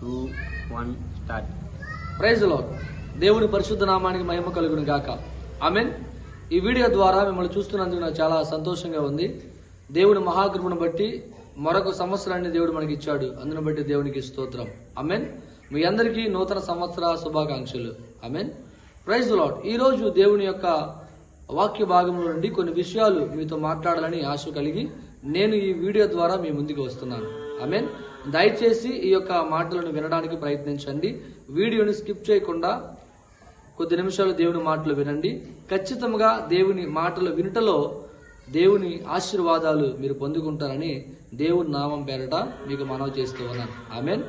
Two one start ప్రైజ్లో దేవుని పరిశుద్ధ నామానికి మహిమ కలుగును గాక. ఆమెన్ ఈ వీడియో ద్వారా మిమ్మల్ని చూస్తున్నందుకు నాకు చాలా సంతోషంగా ఉంది. దేవుని మహాకృపను బట్టి మరొక సంవత్సరాన్ని దేవుడు మనకి ఇచ్చాడు. అందును బట్టి దేవునికి స్తోత్రం. అమెన్ మీ అందరికీ నూతన సంవత్సర శుభాకాంక్షలు. అమెన్ ప్రైజ్ లాడ్ ఈ రోజు దేవుని యొక్క వాక్య భాగంలో నుండి కొన్ని విషయాలు మీతో మాట్లాడాలని ఆశ కలిగి నేను ఈ వీడియో ద్వారా మీ ముందుకు వస్తున్నాను. ఆమెన్ దయచేసి ఈ యొక్క మాటలను వినడానికి ప్రయత్నించండి. వీడియోని స్కిప్ చేయకుండా కొద్ది నిమిషాలు దేవుని మాటలు వినండి. ఖచ్చితంగా దేవుని మాటలు వినుటలో దేవుని ఆశీర్వాదాలు మీరు పొందుకుంటారని దేవుని నామం పేరట మీకు మనవి చేస్తూ ఉన్నాను. ఆమెన్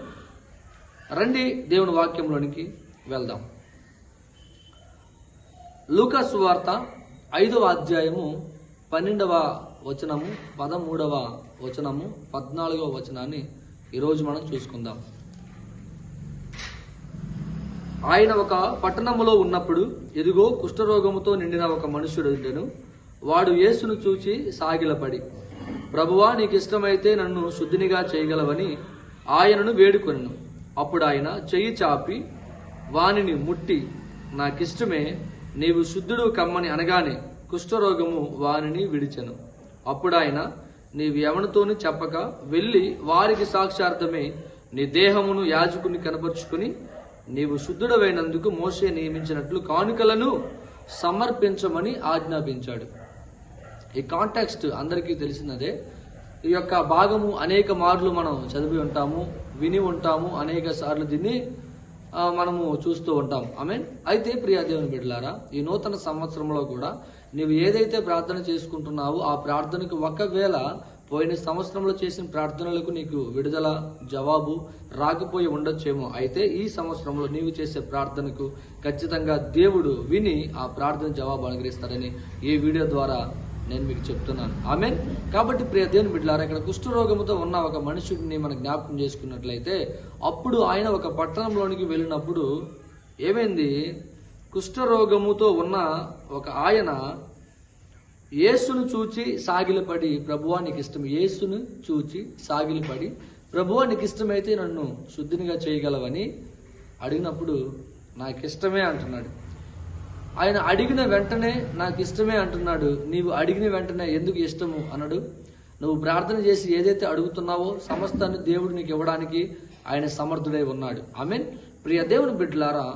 రండి దేవుని వాక్యంలోనికి వెళ్దాం. లూకాసు వార్త ఐదవ అధ్యాయము పన్నెండవ వచనము పదమూడవ వచనము పద్నాలుగవ వచనాన్ని ఈరోజు మనం చూసుకుందాం. ఆయన ఒక పట్టణములో ఉన్నప్పుడు ఎదుగో కుష్ఠరోగముతో నిండిన ఒక మనుషుడు ఉండెను. వాడు యేసును చూచి సాగిలపడి ప్రభువా నీకు ఇష్టమైతే నన్ను శుద్ధినిగా చేయగలవని ఆయనను వేడుకొను అప్పుడు ఆయన చెయ్యి చాపి వానిని ముట్టి నాకిష్టమే నీవు శుద్ధుడు కమ్మని అనగానే కుష్ఠరోగము వానిని విడిచెను. అప్పుడాయన నీవెవనితోని నీవు చెప్పక వెళ్ళి వారికి సాక్షార్థమే నీ దేహమును యాజకుని కనపరుచుకుని నీవు శుద్ధుడవైనందుకు మోసే నియమించినట్లు కానుకలను సమర్పించమని ఆజ్ఞాపించాడు. ఈ కాంటాక్స్ట్ అందరికీ తెలిసినదే. ఈ యొక్క భాగము అనేక మార్లు మనం చదివి ఉంటాము విని ఉంటాము అనేక సార్లు దీన్ని మనము చూస్తూ ఉంటాం. ఐ మీన్ అయితే ప్రియాదేవుని బిడ్డలారా ఈ నూతన సంవత్సరంలో కూడా నీవు ఏదైతే ప్రార్థన చేసుకుంటున్నావో ఆ ప్రార్థనకు ఒకవేళ పోయిన సంవత్సరంలో చేసిన ప్రార్థనలకు నీకు విడుదల జవాబు రాకపోయి ఉండొచ్చేమో. అయితే ఈ సంవత్సరంలో నీవు చేసే ప్రార్థనకు ఖచ్చితంగా దేవుడు విని ఆ ప్రార్థన జవాబు అనుగ్రహిస్తాడని ఈ వీడియో ద్వారా నేను మీకు చెప్తున్నాను. ఆమె కాబట్టి ప్రియ దేవుని బిడ్డలారా ఇక్కడ కుష్ఠరోగంతో ఉన్న ఒక మనుషుడిని మనం జ్ఞాపకం చేసుకున్నట్లయితే అప్పుడు ఆయన ఒక పట్టణంలోనికి వెళ్ళినప్పుడు ఏమైంది? కుష్ఠరోగముతో ఉన్న ఒక ఆయన యేసును చూచి సాగిలపడి ప్రభువా నీకు ఇష్టం యేసును చూచి సాగిలపడి ప్రభువా నీకు ఇష్టమైతే నన్ను శుద్ధినిగా చేయగలవని అడిగినప్పుడు నాకు ఇష్టమే అంటున్నాడు. ఆయన అడిగిన వెంటనే నాకు ఇష్టమే అంటున్నాడు. నీవు అడిగిన వెంటనే ఎందుకు ఇష్టము? అన్నాడు నువ్వు ప్రార్థన చేసి ఏదైతే అడుగుతున్నావో సమస్తాన్ని దేవుడు నీకు ఇవ్వడానికి ఆయన సమర్థుడై ఉన్నాడు. ఆమెన్. ప్రియ దేవుని బిడ్డలారా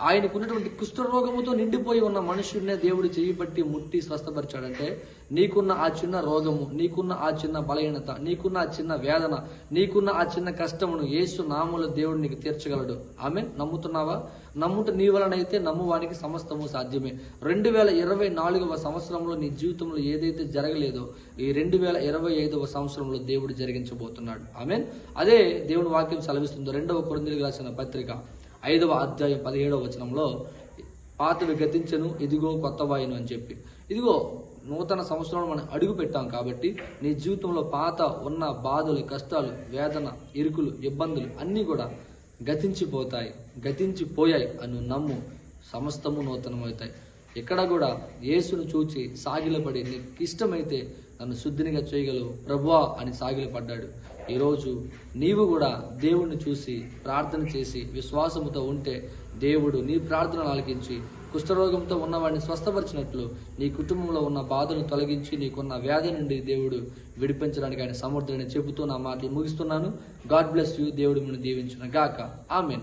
ఆయనకున్నటువంటి కుష్ఠరోగముతో నిండిపోయి ఉన్న మనుషుడినే దేవుడు చేయి పట్టి ముట్టి స్వస్థపరిచాడంటే నీకున్న ఆ చిన్న రోగము నీకున్న ఆ చిన్న బలహీనత నీకున్న ఆ చిన్న వేదన నీకున్న ఆ చిన్న కష్టమును యేసు నామూల దేవుడు నీకు తీర్చగలడు. ఆమె నమ్ముతున్నావా? నమ్ముట నీ వలనైతే నమ్మువానికి సమస్తము సాధ్యమే. రెండు వేల ఇరవై నాలుగవ సంవత్సరంలో నీ జీవితంలో ఏదైతే జరగలేదో ఈ రెండు వేల ఇరవై ఐదవ సంవత్సరంలో దేవుడు జరిగించబోతున్నాడు. ఆమెన్. అదే దేవుని వాక్యం సెలవిస్తుందో. రెండవ కొరిందులకు రాసిన పత్రిక ఐదవ అధ్యాయం పదిహేడవ వచనంలో పాతవి గతించను ఇదిగో కొత్త వాయును అని చెప్పి. ఇదిగో నూతన సంవత్సరంలో మనం అడుగు పెట్టాం కాబట్టి నీ జీవితంలో పాత ఉన్న బాధలు కష్టాలు వేదన ఇరుకులు ఇబ్బందులు అన్నీ కూడా గతించిపోతాయి గతించిపోయాయి అని నమ్ము సమస్తము నూతనమవుతాయి. ఎక్కడ కూడా యేసును చూచి సాగిలపడి నీకు ఇష్టమైతే నన్ను శుద్ధినిగా చేయగలవు. ప్రభువా అని సాగిలపడ్డాడు ఈరోజు నీవు కూడా దేవుణ్ణి చూసి ప్రార్థన చేసి విశ్వాసముతో ఉంటే దేవుడు నీ ప్రార్థనలు ఆలకించి కుష్ఠరోగంతో ఉన్నవాడిని స్వస్థపరిచినట్లు నీ కుటుంబంలో ఉన్న బాధను తొలగించి నీకున్న వ్యాధి నుండి దేవుడు విడిపించడానికి ఆయన సమర్థుడని చెబుతూ నా మాటలు ముగిస్తున్నాను. God bless you. దేవుడు మిమ్మల్ని దీవించిన గాక ఆమెన్.